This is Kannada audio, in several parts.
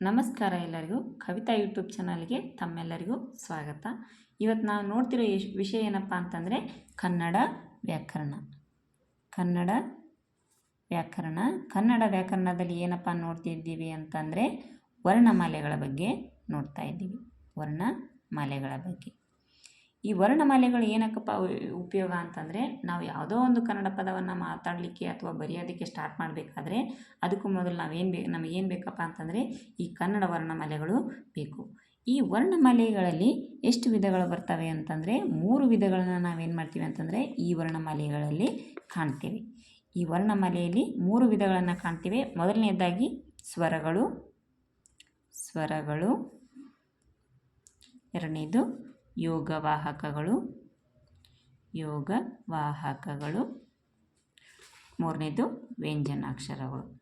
ನಮಸ್ಕಾರ ಎಲ್ಲರಿಗೂ. ಕವಿತಾ ಯೂಟ್ಯೂಬ್ ಚಾನಲ್ಗೆ ತಮ್ಮೆಲ್ಲರಿಗೂ ಸ್ವಾಗತ. ಇವತ್ತು ನಾವು ನೋಡ್ತಿರೋ ವಿಷಯ ಏನಪ್ಪ ಅಂತಂದರೆ ಕನ್ನಡ ವ್ಯಾಕರಣ. ಕನ್ನಡ ವ್ಯಾಕರಣ. ಕನ್ನಡ ವ್ಯಾಕರಣದಲ್ಲಿ ಏನಪ್ಪ ನೋಡ್ತಿದ್ದೀವಿ ಅಂತಂದರೆ ವರ್ಣಮಾಲೆಗಳ ಬಗ್ಗೆ ನೋಡ್ತಾ ಇದ್ದೀವಿ. ವರ್ಣಮಾಲೆಗಳ ಬಗ್ಗೆ. ಈ ವರ್ಣಮಾಲೆಗಳು ಏನಕ್ಕಪ್ಪ ಉಪಯೋಗ ಅಂತಂದರೆ ನಾವು ಯಾವುದೋ ಒಂದು ಕನ್ನಡ ಪದವನ್ನು ಮಾತಾಡಲಿಕ್ಕೆ ಅಥವಾ ಬರೆಯೋದಕ್ಕೆ ಸ್ಟಾರ್ಟ್ ಮಾಡಬೇಕಾದ್ರೆ ಅದಕ್ಕೂ ಮೊದಲು ನಾವೇನು ಬೇಕು ನಮಗೇನು ಬೇಕಪ್ಪ ಅಂತಂದರೆ ಈ ಕನ್ನಡ ವರ್ಣಮಾಲೆಗಳು ಬೇಕು. ಈ ವರ್ಣಮಾಲೆಗಳಲ್ಲಿ ಎಷ್ಟು ವಿಧಗಳು ಬರ್ತವೆ ಅಂತಂದರೆ ಮೂರು ವಿಧಗಳನ್ನು ನಾವೇನು ಮಾಡ್ತೀವಿ ಅಂತಂದರೆ ಈ ವರ್ಣಮಾಲೆಗಳಲ್ಲಿ ಕಾಣ್ತೀವಿ. ಈ ವರ್ಣಮಾಲೆಯಲ್ಲಿ ಮೂರು ವಿಧಗಳನ್ನು ಕಾಣ್ತೀವಿ. ಮೊದಲನೇದಾಗಿ ಸ್ವರಗಳು ಸ್ವರಗಳು, ಎರಡನೇದು ಯೋಗವಾಹಕಗಳು ಯೋಗವಾಹಕಗಳು ಮೂರನೇದು ವ್ಯಂಜನಾಕ್ಷರಗಳು.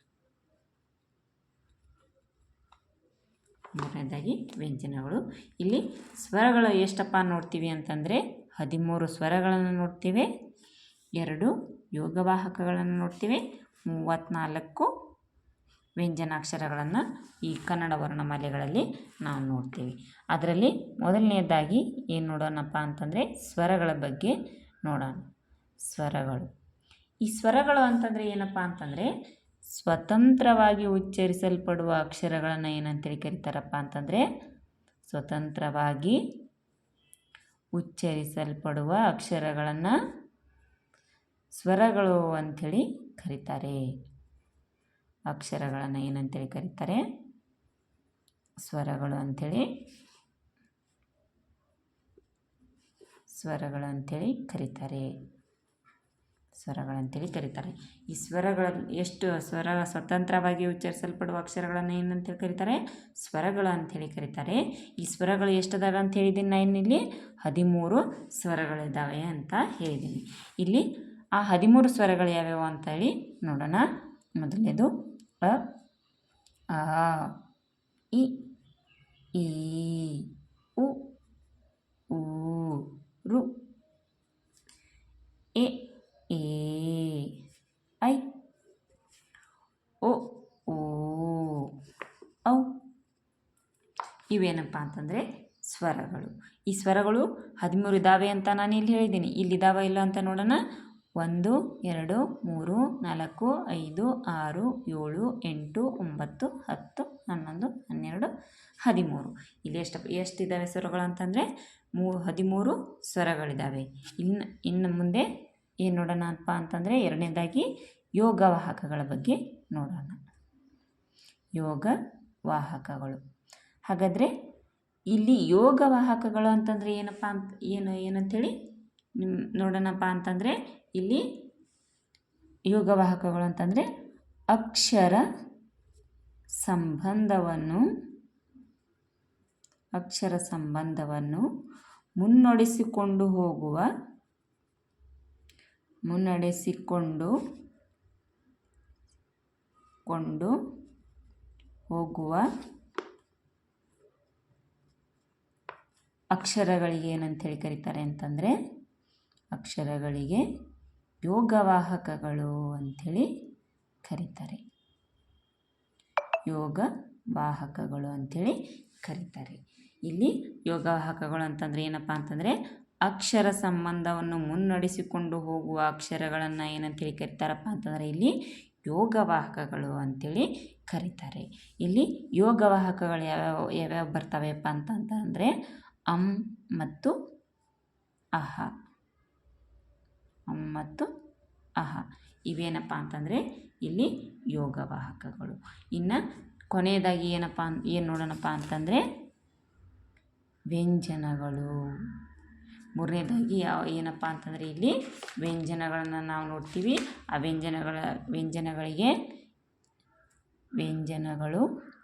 ಮೂರನೇದಾಗಿ ವ್ಯಂಜನಗಳು. ಇಲ್ಲಿ ಸ್ವರಗಳು ಎಷ್ಟಪ್ಪ ನೋಡ್ತೀವಿ ಅಂತಂದರೆ ಹದಿಮೂರು ಸ್ವರಗಳನ್ನು ನೋಡ್ತೀವಿ, ಎರಡು ಯೋಗವಾಹಕಗಳನ್ನು ನೋಡ್ತೀವಿ ಮೂವತ್ತ್ನಾಲ್ಕು ವ್ಯಂಜನಾಕ್ಷರಗಳನ್ನು ಈ ಕನ್ನಡ ವರ್ಣಮಾಲೆಗಳಲ್ಲಿ ನಾವು ನೋಡ್ತೀವಿ. ಅದರಲ್ಲಿ ಮೊದಲನೇದಾಗಿ ಏನು ನೋಡೋಣಪ್ಪ ಅಂತಂದರೆ ಸ್ವರಗಳ ಬಗ್ಗೆ ನೋಡೋಣ. ಸ್ವರಗಳು. ಈ ಸ್ವರಗಳು ಅಂತಂದರೆ ಏನಪ್ಪ ಅಂತಂದರೆ ಸ್ವತಂತ್ರವಾಗಿ ಉಚ್ಚರಿಸಲ್ಪಡುವ ಅಕ್ಷರಗಳನ್ನು ಏನಂತೇಳಿ ಕರೀತಾರಪ್ಪ ಅಂತಂದರೆ ಸ್ವತಂತ್ರವಾಗಿ ಉಚ್ಚರಿಸಲ್ಪಡುವ ಅಕ್ಷರಗಳನ್ನು ಸ್ವರಗಳು ಅಂಥೇಳಿ ಕರೀತಾರೆ. ಅಕ್ಷರಗಳನ್ನು ಏನಂತೇಳಿ ಕರೀತಾರೆ? ಸ್ವರಗಳು ಅಂಥೇಳಿ ಸ್ವರಗಳು ಅಂಥೇಳಿ ಕರೀತಾರೆ. ಸ್ವರಗಳಂತೇಳಿ ಕರೀತಾರೆ. ಈ ಸ್ವರಗಳಲ್ಲಿ ಎಷ್ಟು ಸ್ವರ ಸ್ವತಂತ್ರವಾಗಿ ಉಚ್ಚರಿಸಲ್ಪಡುವ ಅಕ್ಷರಗಳನ್ನು ಏನಂತೇಳಿ ಕರೀತಾರೆ? ಸ್ವರಗಳು ಅಂಥೇಳಿ ಕರೀತಾರೆ. ಈ ಸ್ವರಗಳು ಎಷ್ಟಿದಾವೆ ಅಂತ ಹೇಳಿದ್ದೀನಿ ನಾನು ಇಲ್ಲಿ. ಹದಿಮೂರು ಸ್ವರಗಳಿದ್ದಾವೆ ಅಂತ ಹೇಳಿದ್ದೀನಿ. ಇಲ್ಲಿ ಆ ಹದಿಮೂರು ಸ್ವರಗಳು ಯಾವ್ಯಾವು ಅಂತೇಳಿ ನೋಡೋಣ. ಮೊದಲನೇದು ಅ ಆ ಇ ಈ ಉ ಊ ರು ಎ ಏ ಐ ಓ ಓ ಔ ಇವೇನಪ್ಪ ಅಂತಂದರೆ ಸ್ವರಗಳು. ಈ ಸ್ವರಗಳು ಹದಿಮೂರು ಇದ್ದಾವೆ ಅಂತ ನಾನು ಇಲ್ಲಿ ಹೇಳಿದ್ದೀನಿ. ಇಲ್ಲಿದ್ದಾವೆ ಇಲ್ಲ ಅಂತ ನೋಡೋಣ. ಒಂದು, ಎರಡು, ಮೂರು, ನಾಲ್ಕು, ಐದು, ಆರು, ಏಳು, ಎಂಟು, ಒಂಬತ್ತು, ಹತ್ತು, ಹನ್ನೊಂದು, ಹನ್ನೆರಡು, ಹದಿಮೂರು. ಇಲ್ಲಿ ಎಷ್ಟು ಎಷ್ಟಿದ್ದಾವೆ ಸ್ವರಗಳು ಅಂತಂದರೆ ಮೂ, ಹದಿಮೂರು ಸ್ವರಗಳಿದ್ದಾವೆ ಇನ್ನು ಇನ್ನು ಮುಂದೆ ಏನು ನೋಡೋಣಪ್ಪ ಅಂತಂದರೆ ಎರಡನೇದಾಗಿ ಯೋಗವಾಹಕಗಳ ಬಗ್ಗೆ ನೋಡೋಣ. ಯೋಗ ವಾಹಕಗಳು. ಹಾಗಾದರೆ ಇಲ್ಲಿ ಯೋಗವಾಹಕಗಳು ಅಂತಂದರೆ ಏನಪ್ಪ ಅಂತ, ಏನು ಏನಂಥೇಳಿ ನಿಮ್ಮ ನೋಡೋಣಪ್ಪ ಅಂತಂದರೆ ಇಲ್ಲಿ ಯೋಗವಾಹಕಗಳು ಅಂತಂದರೆ ಅಕ್ಷರ ಸಂಬಂಧವನ್ನು ಅಕ್ಷರ ಸಂಬಂಧವನ್ನು ಮುನ್ನಡೆಸಿಕೊಂಡು ಹೋಗುವ, ಮುನ್ನಡೆಸಿಕೊಂಡು ಕೊಂಡು ಹೋಗುವ ಅಕ್ಷರಗಳಿಗೆ ಏನಂತೇಳಿ ಕರೀತಾರೆ ಅಂತಂದರೆ ಅಕ್ಷರಗಳಿಗೆ ಯೋಗವಾಹಕಗಳು ಅಂಥೇಳಿ ಕರೀತಾರೆ. ಯೋಗ ವಾಹಕಗಳು ಅಂಥೇಳಿ ಕರೀತಾರೆ. ಇಲ್ಲಿ ಯೋಗವಾಹಕಗಳು ಅಂತಂದರೆ ಏನಪ್ಪ ಅಂತಂದರೆ ಅಕ್ಷರ ಸಂಬಂಧವನ್ನು ಮುನ್ನಡೆಸಿಕೊಂಡು ಹೋಗುವ ಅಕ್ಷರಗಳನ್ನು ಏನಂತೇಳಿ ಕರೀತಾರಪ್ಪ ಅಂತಂದರೆ ಇಲ್ಲಿ ಯೋಗವಾಹಕಗಳು ಅಂಥೇಳಿ ಕರೀತಾರೆ. ಇಲ್ಲಿ ಯೋಗವಾಹಕಗಳು ಯಾವ್ಯಾವ ಯಾವ್ಯಾವ ಬರ್ತಾವೆಪ್ಪ ಅಂತಂತಂದರೆ ಅಂ ಮತ್ತು ಅಹ. ಮತ್ತು ಅಹ. ಇವೇನಪ್ಪ ಅಂತಂದರೆ ಇಲ್ಲಿ ಯೋಗವಾಹಕಗಳು ಇನ್ನು ಕೊನೆಯದಾಗಿ ಏನಪ್ಪ ಅನ್, ಏನು ನೋಡೋಣಪ್ಪ ಅಂತಂದರೆ ವ್ಯಂಜನಗಳು. ಮೂರನೇದಾಗಿ ಯಾವ ಏನಪ್ಪ ಅಂತಂದರೆ ಇಲ್ಲಿ ವ್ಯಂಜನಗಳನ್ನು ನಾವು ನೋಡ್ತೀವಿ. ಆ ವ್ಯಂಜನಗಳ, ವ್ಯಂಜನಗಳಿಗೆ ವ್ಯಂಜನಗಳು.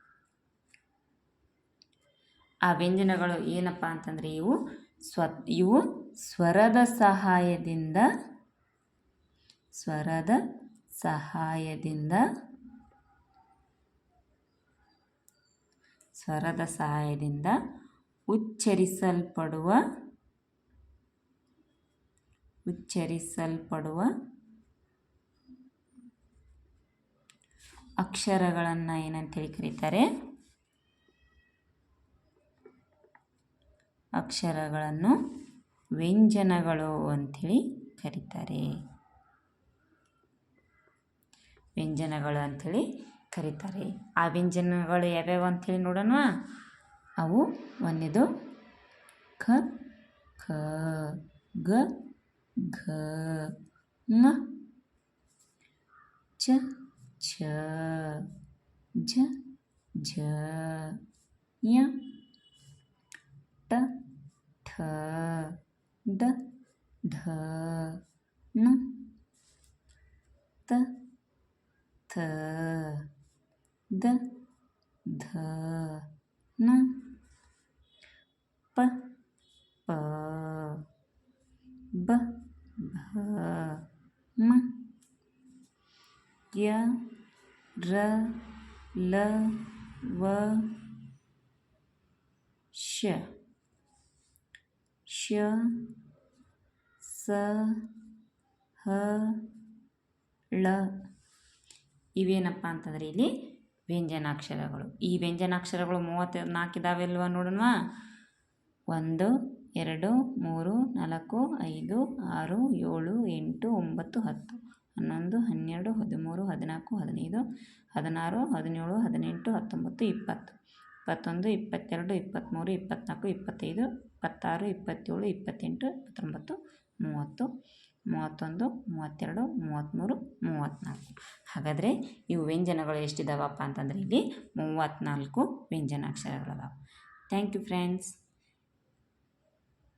ಆ ವ್ಯಂಜನಗಳು ಏನಪ್ಪ ಅಂತಂದರೆ ಇವು ಸ್ವ ಇವು ಸ್ವರದ ಸಹಾಯದಿಂದ ಸ್ವರದ ಸಹಾಯದಿಂದ ಸ್ವರದ ಸಹಾಯದಿಂದ ಉಚ್ಚರಿಸಲ್ಪಡುವ ಉಚ್ಚರಿಸಲ್ಪಡುವ ಅಕ್ಷರಗಳನ್ನು ಏನಂತೇಳಿ ಕರೀತಾರೆ? ಅಕ್ಷರಗಳನ್ನು ವ್ಯಂಜನಗಳು ಅಂಥೇಳಿ ಕರೀತಾರೆ. ವ್ಯಂಜನಗಳು ಅಂಥೇಳಿ ಕರೀತಾರೆ. ಆ ವ್ಯಂಜನಗಳು ಯಾವ್ಯಾವು ಅಂಥೇಳಿ ನೋಡೋಣ. ಅವು ಒಂದೇದು ಖ ಖ ಗ, ಘ, ಮ, ಚ ಛ ಝ ಝ ಯ, ಟ ड ढ न, त, थ, द, ध, न, प प, ब, भ, म, य, र, ल, व, श। ಶ ಸ, ಹ, ಳ. ಇವೇನಪ್ಪ ಅಂತಂದರೆ ಇಲ್ಲಿ ವ್ಯಂಜನಾಕ್ಷರಗಳು. ಈ ವ್ಯಂಜನಾಕ್ಷರಗಳು ಮೂವತ್ತ ನಾಲ್ಕು ಇಲ್ವಾ ನೋಡೋಣ ಒಂದು, ಎರಡು, ಮೂರು, ನಾಲ್ಕು, ಐದು, ಆರು, ಏಳು, ಎಂಟು, ಒಂಬತ್ತು, ಹತ್ತು. ಹನ್ನೊಂದು, ಹನ್ನೆರಡು, ಹದಿಮೂರು, ಹದಿನಾಲ್ಕು, ಹದಿನೈದು, ಹದಿನಾರು, ಹದಿನೇಳು, ಹದಿನೆಂಟು, ಹತ್ತೊಂಬತ್ತು, ಇಪ್ಪತ್ತು. ಇಪ್ಪತ್ತೊಂದು, ಇಪ್ಪತ್ತೆರಡು, ಇಪ್ಪತ್ತ್ಮೂರು, ಇಪ್ಪತ್ತ್ನಾಲ್ಕು, ಇಪ್ಪತ್ತೈದು, ಇಪ್ಪತ್ತಾರು, ಇಪ್ಪತ್ತೇಳು, ಇಪ್ಪತ್ತೆಂಟು, ಇಪ್ಪತ್ತೊಂಬತ್ತು, ಮೂವತ್ತು, ಮೂವತ್ತೊಂದು, ಮೂವತ್ತೆರಡು, ಮೂವತ್ತ್ಮೂರು, ಮೂವತ್ತ್ನಾಲ್ಕು. ಹಾಗಾದರೆ ಇವು ವ್ಯಂಜನಗಳು ಎಷ್ಟಿದಾವಪ್ಪ ಅಂತಂದರೆ ಇಲ್ಲಿ ಮೂವತ್ತ್ನಾಲ್ಕು ವ್ಯಂಜನಾಕ್ಷರಗಳದಾವೆ. Thank you friends